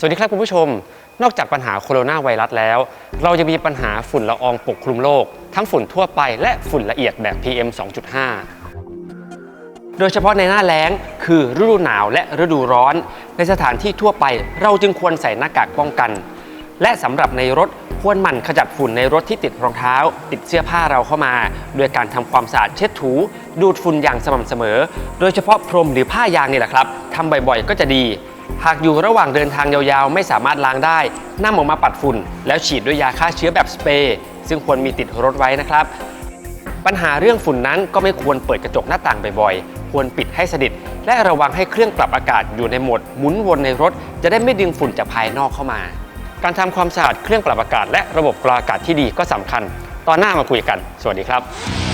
สวัสดีครับคุณผู้ชม นอกจากปัญหาโคโรนาไวรัสแล้ว เรายังมีปัญหาฝุ่นละอองปกคลุมโลก ทั้งฝุ่นทั่วไปและฝุ่นละเอียดแบบ PM 2.5 โดยเฉพาะในหน้าแล้งคือฤดูหนาวและฤดูร้อน ในสถานที่ทั่วไปเราจึงควรใส่หน้ากากป้องกัน และสำหรับในรถควรหมั่นขจัดฝุ่นในรถที่ติดรองเท้า ติดเสื้อผ้าเราเข้ามาโดยการทำความสะอาดเช็ดถู ดูดฝุ่นอย่างสม่ำเสมอ โดยเฉพาะพรมหรือผ้ายางนี่แหละครับทำบ่อยๆ ก็จะดี หากอยู่ระหว่างเดินทางยาวๆ ไม่สามารถล้างได้นำออกมาปัดฝุ่น แล้วฉีดด้วยยาฆ่าเชื้อแบบสเปรย์ซึ่งควรมีติดรถไว้นะครับ ปัญหาเรื่องฝุ่นนั้นก็ไม่ควรเปิดกระจกหน้าต่างบ่อยๆ ควรปิดให้สนิทและระวังให้เครื่องปรับอากาศอยู่ในโหมดหมุนวนในรถ จะได้ไม่ดึงฝุ่นจากภายนอกเข้ามา การทำความสะอาดเครื่องปรับอากาศและระบบกรองอากาศที่ดีก็สำคัญ ตอนหน้ามาคุยกัน สวัสดีครับ